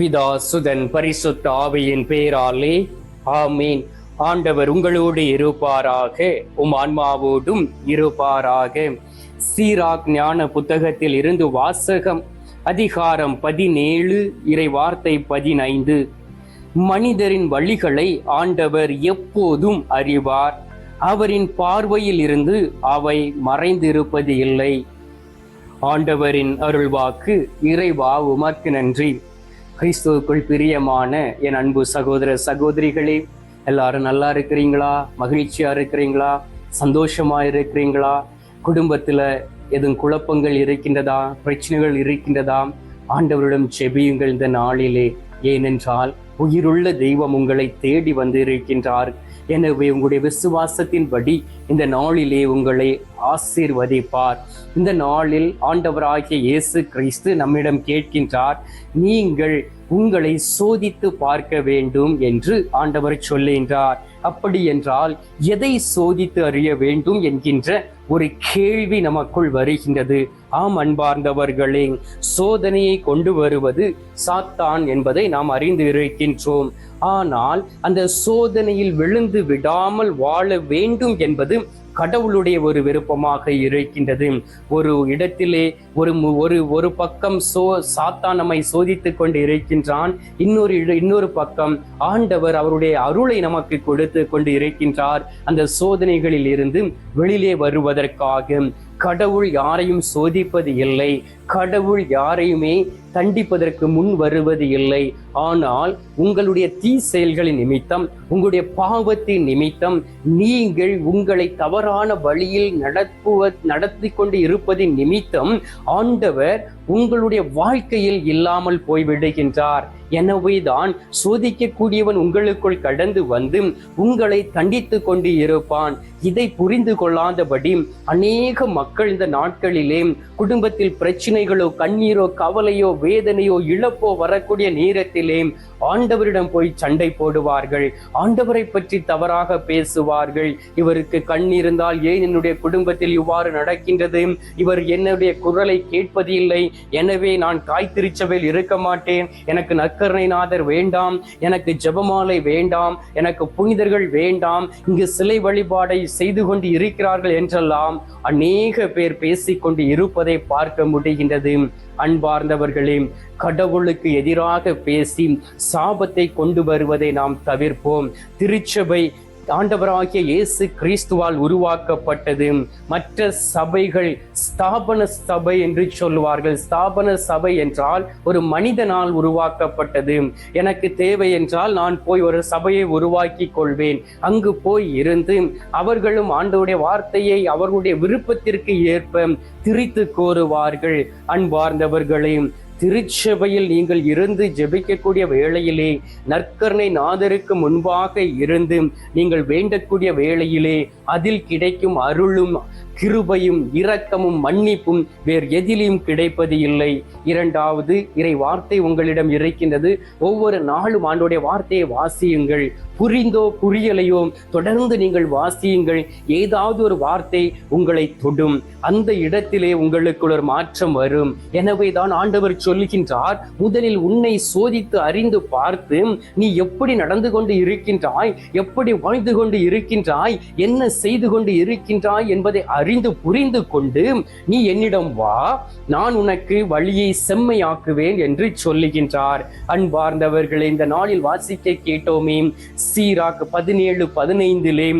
பிதா சுதன் பரிசுத்த ஆவியின் பேராலே. ஆமீன். ஆண்டவர் உங்களோடு இருப்பாராக. உம் ஆன்மாவோடும் இருப்பாராக. சீராக் ஞான புத்தகத்தில் இருந்து வாசகம் அதிகாரம் பதினேழு இறை வார்த்தை பதினைந்து. மனிதரின் வழிகளை ஆண்டவர் எப்போதும் அறிவார். அவரின் பார்வையில் இருந்து அவை மறைந்திருப்பது இல்லை. ஆண்டவரின் அருள்வாக்கு இறைவா உமக்கு நன்றி. கிறிஸ்துவுக்குள் பிரியமான என் அன்பு சகோதர சகோதரிகளே எல்லாரும் நல்லா இருக்கிறீங்களா? மகிழ்ச்சியா இருக்கிறீங்களா? சந்தோஷமா இருக்கிறீங்களா? குடும்பத்துல எதுவும் குழப்பங்கள் இருக்கின்றதா? பிரச்சனைகள் இருக்கின்றதா? ஆண்டவரிடம் செபியுங்கள் இந்த நாளிலே. ஏனென்றால் உயிருள்ள தெய்வம் உங்களை தேடி வந்து இருக்கின்றார் எனவே உங்களுடைய விசுவாசத்தின்படி இந்த நாளிலே உங்களை ஆசீர்வதிப்பார். இந்த நாளில் ஆண்டவராகிய இயேசு கிறிஸ்து நம்மிடம் கேட்கின்றார் நீங்கள் உங்களை சோதித்து பார்க்க வேண்டும் என்று ஆண்டவர் சொல்லுகின்றார். அப்படி என்றால் எதை சோதித்து அறிய வேண்டும் என்கின்ற ஒரு கேள்வி நமக்குள் வருகின்றது. ஆம் அன்பார்ந்தவர்களே சோதனையை கொண்டு வருவது சாத்தான் என்பதை நாம் அறிந்து இருக்கின்றோம். ஆனால் அந்த சோதனையில் விழுந்து விடாமல் வாழ வேண்டும் என்பது கடவுளுடைய ஒரு விருப்பமாக இருக்கின்றது. ஒரு இடத்திலே ஒரு ஒரு ஒரு பக்கம் சோ சாத்தான் நம்மை சோதித்து கொண்டு இருக்கின்றான். இன்னொரு இன்னொரு பக்கம் ஆண்டவர் அவருடைய அருளை நமக்கு கொடுத்து கொண்டு இருக்கின்றார். அந்த சோதனைகளில் இருந்து வெளியிலே வருவதற்காக கடவுள் யாரையும் சோதிப்பது இல்லை. கடவுள் யாரையுமே தண்டிப்பதற்கு முன் வருவது இல்லை. ஆனால் உங்களுடைய தீ செயல்களின் நிமித்தம் உங்களுடைய பாவத்தின் நிமித்தம் நீங்கள் உங்களை தவறான வழியில் நடப்புவ நடத்தி கொண்டு இருப்பதின் நிமித்தம் ஆண்டவர் உங்களுடைய வாழ்க்கையில் இல்லாமல் போய்விடுகின்றார். எனவேதான் சோதிக்கக்கூடியவன் உங்களுக்குள் கடந்து வந்து உங்களை தண்டித்து கொண்டு இருப்பான். இதை புரிந்து கொள்ளாதபடி அநேக மக்கள் இந்த நாட்களிலே குடும்பத்தில் பிரச்சனைகளோ கண்ணீரோ கவலையோ வேதனையோ இழப்போ வரக்கூடிய நேரத்திலே ஆண்டவரிடம் போய் சண்டை போடுவார்கள். ஆண்டவரை பற்றி தவறாக பேசுவார்கள். இவருக்கு கண் இருந்தால் ஏன் என்னுடைய குடும்பத்தில் இவ்வாறு நடக்கின்றது? இவர் என்னுடைய குரலை கேட்பது இல்லை எனவே நான் காய்த்திருச்சவையில் இருக்க மாட்டேன். எனக்கு நற்கருணைநாதர் வேண்டாம். எனக்கு ஜெபமாலை வேண்டாம். எனக்கு புனிதர்கள் வேண்டாம். இங்கு சிலை வழிபாடை செய்து கொண்டு இருக்கிறார்கள் என்றெல்லாம் அநேக பேர் பேசிக்கொண்டு இருப்பதை பார்க்க முடிகின்றது. அன்பார்ந்தவர்களே கடவுளுக்கு எதிராக பேசி சாபத்தை கொண்டு வருவதை நாம் தவிர்ப்போம். திருச்சபை ஆண்டவராகிய இயேசு கிறிஸ்துவால் உருவாக்கப்பட்டது. மற்ற சபைகள் ஸ்தாபன சபை என்று சொல்லுவார்கள். ஸ்தாபன சபை என்றால் ஒரு மனிதனால் உருவாக்கப்பட்டது. எனக்கு தேவை என்றால் நான் போய் ஒரு சபையை உருவாக்கி கொள்வேன். அங்கு போய் இருந்து அவர்களும் ஆண்டவருடைய வார்த்தையை அவர்களுடைய விருப்பத்திற்கு ஏற்ப திரித்து கோருவார்கள். அன்பார்ந்தவர்களையும் திருச்சபையில் நீங்கள் இருந்து ஜெபிக்கக்கூடிய வேளையிலே நற்கருணை நாதருக்கு முன்பாக இருந்து நீங்கள் வேண்டக்கூடிய வேளையிலே அதில் கிடைக்கும் அருளும் கிருபையும் இரக்கமும் மன்னிப்பும் வேறு எதிலையும் கிடைப்பது இல்லை. இரண்டாவது இறை வார்த்தை உங்களிடம் இருக்கின்றது. ஒவ்வொரு நாளும் ஆண்டோடைய வார்த்தையை வாசியுங்கள். புரிந்தோ புரியலையோ தொடர்ந்து நீங்கள் வாசியுங்கள். ஏதாவது ஒரு வார்த்தை உங்களை தொடும். அந்த இடத்திலே உங்களுக்குள் ஒரு மாற்றம் வரும். எனவே தான் ஆண்டவர் சொல்லுகின்றார் முதலில் உன்னை சோதித்து அறிந்து பார்த்து நீ எப்படி நடந்து கொண்டு இருக்கின்றாய் எப்படி வாழ்ந்து கொண்டு இருக்கின்றாய் என்ன செய்து கொண்டு இருக்கின்றாய் என்பதை அறிந்து புரிந்து கொண்டு நீ என்னிடம் வா நான் உனக்கு வழியை செம்மையாக்குவேன் என்று சொல்லுகின்றார். அன்பார்ந்தவர்களை இந்த நாளில் வாசிக்க கேட்டோமே சீராக் பதினேழு பதினைந்திலே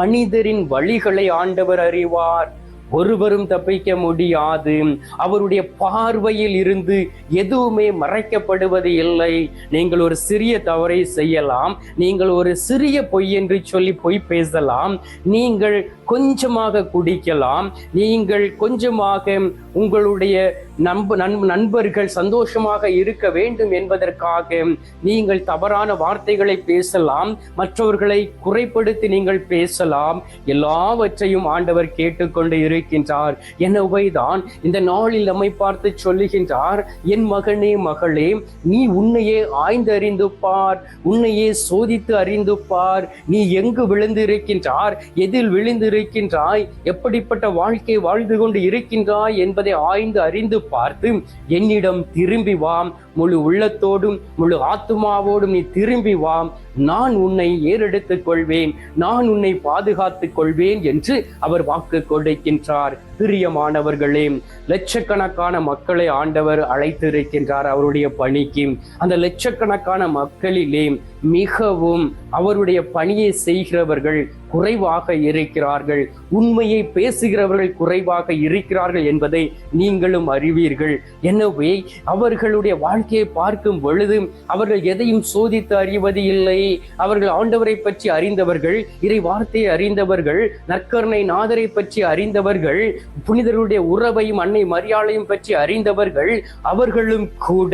மனிதரின் வழிகளை ஆண்டவர் அறிவார். ஒருவரும் தப்பிக்க முடியாது. அவருடைய பார்வையில் இருந்து எதுவுமே மறைக்கப்படுவது இல்லை. நீங்கள் ஒரு சிறிய தவறை செய்யலாம். நீங்கள் ஒரு சிறிய பொய் என்று சொல்லி பொய் பேசலாம். நீங்கள் கொஞ்சமாக குடிக்கலாம். நீங்கள் கொஞ்சமாக உங்களுடைய நண்ப நண்பர்கள் சந்தோஷமாக இருக்க வேண்டும் என்பதற்காக நீங்கள் தவறான வார்த்தைகளை பேசலாம் மற்றவர்களை குறைப்படுத்தி நீங்கள் பேசலாம். எல்லாவற்றையும் ஆண்டவர் கேட்டுக்கொண்டு இருக்கின்றார். எனவேதான் இந்த நாளில் நம்மை பார்த்து சொல்லுகின்றார் என் மகனே மகளே நீ உன்னையே ஆய்ந்தறிந்து பார் உன்னையே சோதித்து அறிந்து பார். நீ எங்கு விழுந்து இருக்கின்றார் எதில் விழுந்து இருக்கின்றாய் எப்படிப்பட்ட வாழ்க்கை வாழ்ந்து கொண்டு இருக்கின்றாய் என்பதை ஆய்ந்து அறிந்து பார்த்து என்னிடம் திரும்பி வாம் முழு உள்ளத்தோடும் முழு ஆத்துமாவோடும் நீ திரும்பி வா. நான் உன்னை ஏறெடுத்துக் கொள்வேன். நான் உன்னை பாதுகாத்துக் கொள்வேன் என்று அவர் வாக்கு கொடுக்கின்றார். பிரியமானவர்களே லட்சக்கணக்கான மக்களை ஆண்டவர் அழைத்திருக்கின்றார் அவருடைய பணிக்கு. அந்த லட்சக்கணக்கான மக்களிலே மிகவும் அவருடைய பணியை செய்கிறவர்கள் குறைவாக இருக்கிறார்கள். உண்மையை பேசுகிறவர்கள் குறைவாக இருக்கிறார்கள் என்பதை நீங்களும் அறிவீர்கள். எனவே அவர்களுடைய வாழ்க்கையை பார்க்கும் பொழுது அவர்கள் எதையும் சோதித்து அறிவது இல்லை அவர்கள் ஆண்டவரை பற்றி அறிந்தவர்கள் இறை வார்த்தையை அறிந்தவர்கள் நற்கருணை நாதரை பற்றி அறிந்தவர்கள் புனிதருடைய உறவையும் அன்னை மரியாதையும் பற்றி அறிந்தவர்கள் அவர்களும் கூட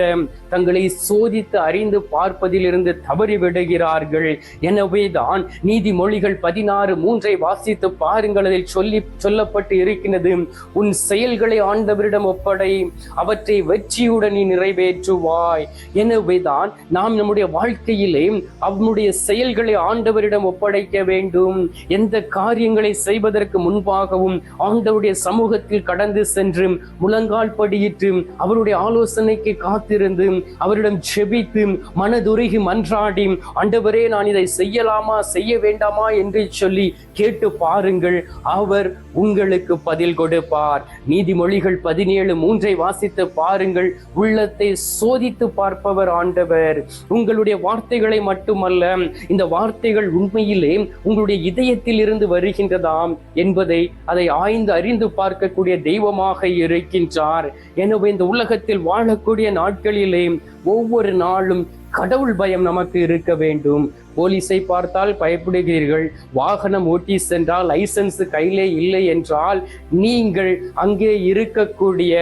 தங்களை சோதித்து அறிந்து பார்ப்பதிலிருந்து தவறி விடுகிறார்கள். எனவே தான் நீதிமொழிகள் பதினாறு மூன்றை வாசித்து பாருங்கள் அதில் சொல்லி சொல்லப்பட்டு இருக்கின்றது உன் செயல்களை ஆண்டவரிடம் ஒப்படை அவற்றை வெற்றியுடன் நீ நிறைவேற்றுவாய் எனவே எனவேதான் நாம் நம்முடைய வாழ்க்கையிலே அவனுடைய செயல்களை ஆண்டவரிடம் ஒப்படைக்க வேண்டும். எந்த காரியங்களை செய்வதற்கு முன்பாகவும் ஆண்டவருடைய சமூகத்தில் கடந்து சென்று முழங்கால் படியிட்டு அவருடைய ஆலோசனைக்கு காத்திருந்து அவரிடம் செபித்து மனதுருகி மன்றாடி ஆண்டவரே நான் இதை செய்யலாமா? செய்ய வேண்டாமா? என்று சொல்லி கேட்டு பாருங்கள். அவர் உங்களுக்கு பதில் கொடுப்பார். நீதிமொழிகள் பதினேழு மூன்றை வாசித்து பாருங்கள். உள்ளத்தை சோ சோதித்து பார்ப்பவர் ஆண்டவர். உங்களுடைய வார்த்தைகளை மட்டுமல்ல இந்த வார்த்தைகள் உண்மையிலே உங்களுடைய இதயத்தில் இருந்து வருகின்றதாம் என்பதை அதை ஆய்ந்து அறிந்து பார்க்கக்கூடிய தெய்வமாக இருக்கின்றார். எனவே இந்த உலகத்தில் வாழக்கூடிய நாட்களிலே ஒவ்வொரு நாளும் கடவுள் பயம் நமக்கு இருக்க வேண்டும். போலீஸை பார்த்தால் பயப்படுகிறீர்கள். வாகனம் ஓட்டி சென்றால் லைசன்ஸ் கையிலே இல்லை என்றால் நீங்கள் அங்கே இருக்கக்கூடிய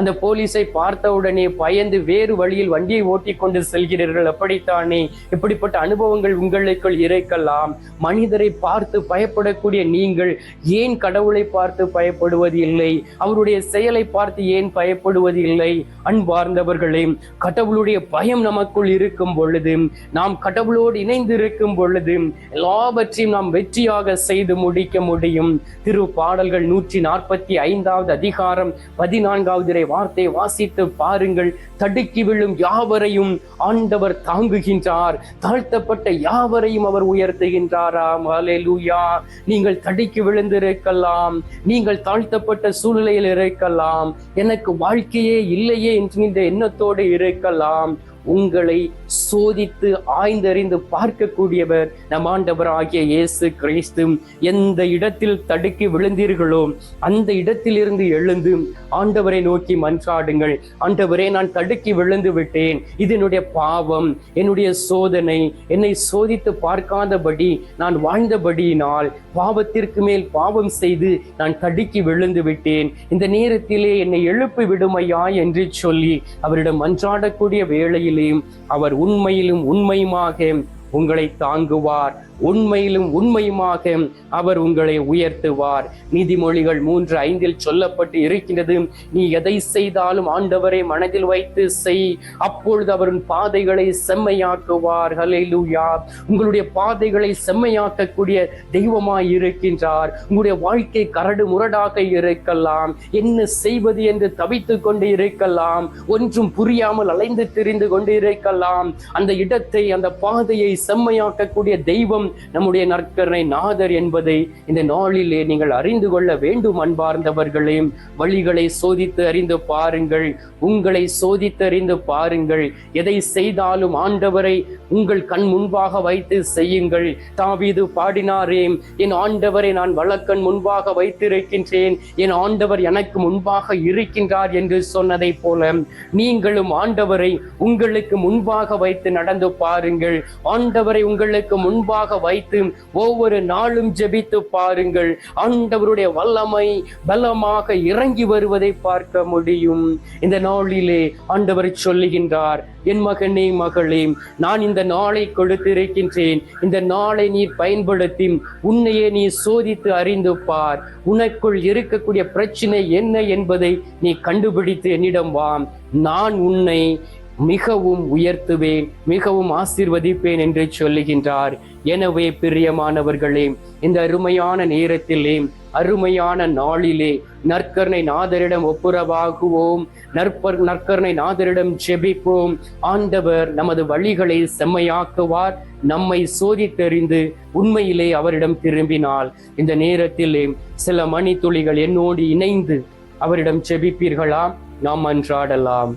அந்த போலீஸை பார்த்தவுடனே பயந்து வேறு வழியில் வண்டியை ஓட்டி கொண்டு செல்கிறீர்கள். அப்படித்தானே? இப்படிப்பட்ட அனுபவங்கள் உங்களுக்குள் இருக்கலாம். மனிதரை பார்த்து பயப்படக்கூடிய நீங்கள் ஏன் கடவுளை பார்த்து பயப்படுவது இல்லை அவருடைய செயலை பார்த்து ஏன் பயப்படுவது இல்லை அன்பார்ந்தவர்களே கடவுளுடைய பயம் நமக்குள் இருக்கும் பொழுது நாம் கடவுளோடு இணைந்து இருக்கும் பொழுது எல்லாவற்றையும் நாம் வெற்றியாக செய்து முடிக்க முடியும். திரு பாடல்கள் நூற்றி நாற்பத்தி ஐந்தாவது அதிகாரம் பதினான்காவது வார்த்தை வாசித்து பாருங்கள். தடுக்கி விழும் யாவரையும் ஆண்டவர் தாங்குகின்றார். தாழ்த்தப்பட்ட யாவரையும் அவர் உயர்த்துகின்றாராம். ஹalleluya. நீங்கள் தடுக்கி விழுந்திருக்கலாம். நீங்கள் தாழ்த்தப்பட்ட சூழ்நிலையில் இருக்கலாம். எனக்கு வாழ்க்கையே இல்லையே என்கின்ற எண்ணத்தோடு இருக்கலாம். உங்களை சோதித்து ஆய்ந்தறிந்து பார்க்கக்கூடியவர் நம் ஆண்டவர் ஆகிய இயேசு கிறிஸ்து. எந்த இடத்தில் தடுக்கி விழுந்தீர்களோ அந்த இடத்திலிருந்து எழுந்து ஆண்டவரை நோக்கி மன்றாடுங்கள். ஆண்டவரே நான் தடுக்கி விழுந்து விட்டேன். இது என்னுடைய பாவம் என்னுடைய சோதனை என்னை சோதித்து பார்க்காதபடி நான் வாழ்ந்தபடியினால் பாவத்திற்கு மேல் பாவம் செய்து நான் தடுக்கி விழுந்து விட்டேன். இந்த நேரத்திலே என்னை எழுப்பி விடுமையா என்று சொல்லி அவரிடம் மன்றாடக்கூடிய வேளையில் அவர் உண்மையிலும் உண்மையுமாக உங்களை தாங்குவார். உண்மையிலும் உண்மையுமாக அவர் உங்களை உயர்த்துவார். நீதிமொழிகள் மூன்று ஐந்தில் சொல்லப்பட்டு இருக்கின்றது நீ எதை செய்தாலும் ஆண்டவரை மனதில் வைத்து செய். அப்பொழுது அவரின் பாதைகளை செம்மையாக்குவார். ஹலெலுயா உங்களுடைய பாதைகளை செம்மையாக்கக்கூடிய தெய்வமாய் இருக்கின்றார். உங்களுடைய வாழ்க்கை கரடு முரடாக இருக்கலாம். என்ன செய்வது என்று தவித்து கொண்டு இருக்கலாம். ஒன்றும் புரியாமல் அலைந்து திரிந்து கொண்டு இருக்கலாம். அந்த இடத்தை அந்த பாதையை செம்மையாக்கக்கூடிய தெய்வம் நம்முடைய நற்கரணை நாதர் என்பதை இந்த நாளிலே நீங்கள் அறிந்து கொள்ள வேண்டும் அன்பார்ந்தவர்களே. வழிகளை சோதித்து அறிந்து பாருங்கள். உங்களை சோதித்து அறிந்து பாருங்கள். எதை செய்தாலும் ஆண்டவரை உங்கள் கண் முன்பாக வைத்து செய்யுங்கள். தாவீது பாடினாரே என் ஆண்டவரை நான் வழக்கண் முன்பாக வைத்திருக்கின்றேன். என் ஆண்டவர் எனக்கு முன்பாக இருக்கின்றார் என்று சொன்னதை போல நீங்களும் ஆண்டவரை உங்களுக்கு முன்பாக வைத்து நடந்து பாருங்கள். ஆண்டவரை உங்களுக்கு முன்பாக வைத்து ஒவ்வொரு நாளும் ஜெபித்து பாருங்கள். ஆண்டவருடைய வல்லமை பலமாக இறங்கி வருவதை பார்க்க முடியும். இந்த நாளிலே ஆண்டவர் சொல்லுகின்றார் என் மகனே மகளே நான் இந்த நாளை கொடுத்திருக்கின்றேன். இந்த நாளை நீ பயன்படுத்தி உன்னையே நீ சோதித்து அறிந்து பார். உனக்குள் இருக்கக்கூடிய பிரச்சனை என்ன என்பதை நீ கண்டுபிடித்து என்னிடம் வா நான் உன்னை மிகவும் உயர்த்துவேன் மிகவும் ஆசீர்வதிப்பேன் என்று சொல்லுகின்றார். எனவே பிரியமானவர்களே இந்த அருமையான நேரத்திலே அருமையான நாளிலே நற்கர்ணை நாதரிடம் ஒப்புரவாகுவோம். நற்பர் நற்கர்ணை நாதரிடம் ஜெபிப்போம். ஆண்டவர் நமது வழிகளை செம்மையாக்குவார். நம்மை சோதித்தறிந்து உண்மையிலே அவரிடம் திரும்பினால். இந்த நேரத்திலே சில மணித்துளிகள் என்னோடு இணைந்து அவரிடம் ஜெபிப்பீர்களா? நாம் அன்றாடலாம்.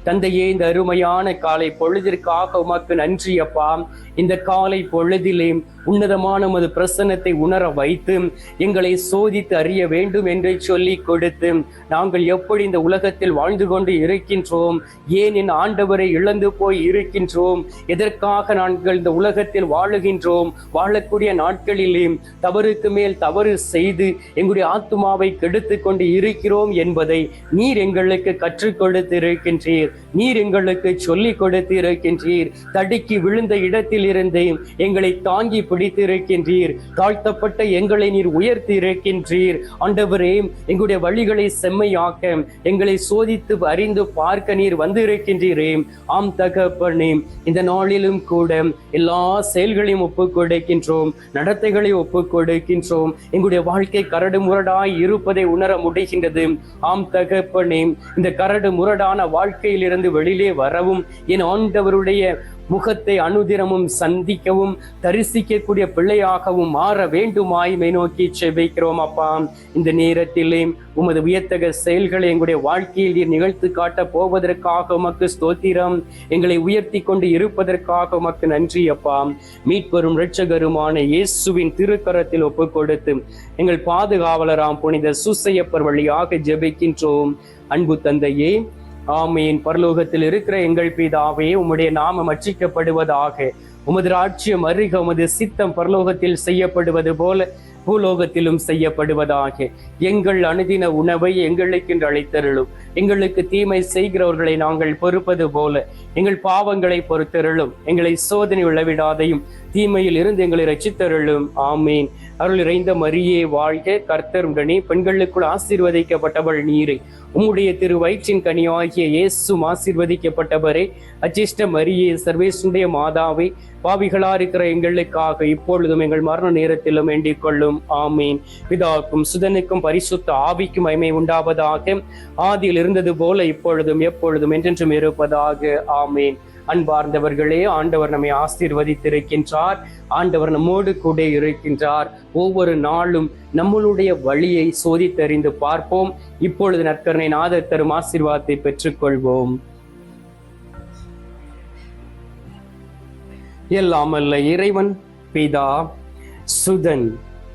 தந்தையே இந்த அருமையான காலை பொழுதிற்காக உமக்கு நன்றி அப்பா. இந்த காலை பொழுதிலே உன்னதமான உமது பிரசன்னத்தை உணர வைத்து எங்களை சோதித்து அறிய வேண்டும் என்று சொல்லி கொடுத்து நாங்கள் எப்படி இந்த உலகத்தில் வாழ்ந்து கொண்டு இருக்கின்றோம் ஏன் என் ஆண்டவரை இழந்து போய் இருக்கின்றோம் எதற்காக நாங்கள் இந்த உலகத்தில் வாழுகின்றோம் வாழக்கூடிய நாட்களிலே தவறுக்கு மேல் தவறு செய்து எங்களுடைய ஆத்மாவை கெடுத்து கொண்டு இருக்கிறோம் என்பதை நீர் எங்களுக்கு கற்றுக் கொடுத்து இருக்கின்றீர் நீர் எங்களுக்கு சொல்லிக் கொடுத்து இருக்கின்றீர் தடுக்கி விழுந்த இடத்தில் இருந்து எங்களை தாங்கி பிடித்து இருக்கின்றீர் தாழ்த்தப்பட்ட எங்களை நீர் உயர்த்தி இருக்கின்றீர் ஆண்டவரே எங்களுடைய வழிகளை செம்மையாக்க எங்களை சோதித்து அறிந்து பார்க்க நீர் வந்திருக்கின்றீரே. ஆம் தகப்பனே இந்த நாளிலும் கூட எல்லா செயல்களையும் ஒப்புக் கொடுக்கின்றோம். நடத்தைகளை ஒப்புக் கொடுக்கின்றோம். எங்களுடைய வாழ்க்கை கரடு முரடாய் இருப்பதை உணர முடிகின்றது. ஆம் தகப்பனே இந்த கரடு முரடான வாழ்க்கையில் வாழ்க்கையிலிருந்து வெளியிலே வரவும் என் ஆண்டவருடைய முகத்தை அனுதினமும் சந்திக்கவும் தரிசிக்கக்கூடிய பிள்ளையாகவும் மாற வேண்டுமாய் மை நோக்கி செபிக்கிறோம் அப்பா. இந்த நேரத்திலே உமது வியத்தக செயல்களை எங்களுடைய வாழ்க்கையில் நிகழ்த்து காட்ட போவதற்காக உமக்கு ஸ்தோத்திரம். எங்களை உயர்த்தி கொண்டு இருப்பதற்காக உமக்கு நன்றி அப்பா. மீட்பரும் இரட்சகருமான இயேசுவின் திருக்கரத்தில் ஒப்பு கொடுத்து எங்கள் பாதுகாவலராம் புனித சுசையப்பர் வழியாக ஜெபிக்கின்றோம். அன்பு தந்தையே ஆமீன். பரலோகத்தில் இருக்கிற எங்கள் பிதாவே உம்முடைய நாமம் அச்சிக்கப்படுவதாக. உமது ராட்சியம் அருக உமது சித்தம் பரலோகத்தில் செய்யப்படுவது போல பூலோகத்திலும் செய்யப்படுவதாக. எங்கள் அணுதின உணவை எங்களுக்கு அழைத்தருளும் எங்களுக்கு தீமை செய்கிறவர்களை நாங்கள் பொறுப்பது போல. எங்கள் பாவங்களை பொறுத்தருளும். எங்களை சோதனை விழவிடாதையும் தீமையில் இருந்து எங்களை ரச்சித்தருளும் ஆமீன். அருள் இறைந்த மரியே வாழ்க கர்த்தருடனே பெண்களுக்குள் ஆசீர்வதிக்கப்பட்டவள் நீரை. உம்முடைய திரு வயிற்றின் கனியாகிய இயேசும் ஆசீர்வதிக்கப்பட்டவரே. அச்சிஷ்ட மரியே சர்வேசுடைய மாதாவை. பாவிகளா இருக்கிற எங்களுக்காக இப்பொழுதும் எங்கள் மரண நேரத்திலும் வேண்டிக் கொள்ளும். ஆமீன். பிதாவுக்கும் சுதனுக்கும் பரிசுத்த ஆவிக்கும் மைமை உண்டாவதாக. ஆதியில் இருந்தது போல இப்பொழுதும் எப்பொழுதும் என்றென்றும் இருப்பதாக. ஆமீன். அன்பார்ந்தவர்களே ஆண்டவர் நம்மை ஆசீர்வதித்திருக்கின்றார். ஆண்டவர் நம்மோடு கூட இருக்கின்றார். ஒவ்வொரு நாளும் நம்மளுடைய வழியை சோதித்தறிந்து பார்ப்போம். இப்பொழுது நற்கரணை நாதர் தரும் ஆசீர்வாதத்தை பெற்றுக்கொள்வோம். எல்லாமல்ல இறைவன் பிதா சுதன்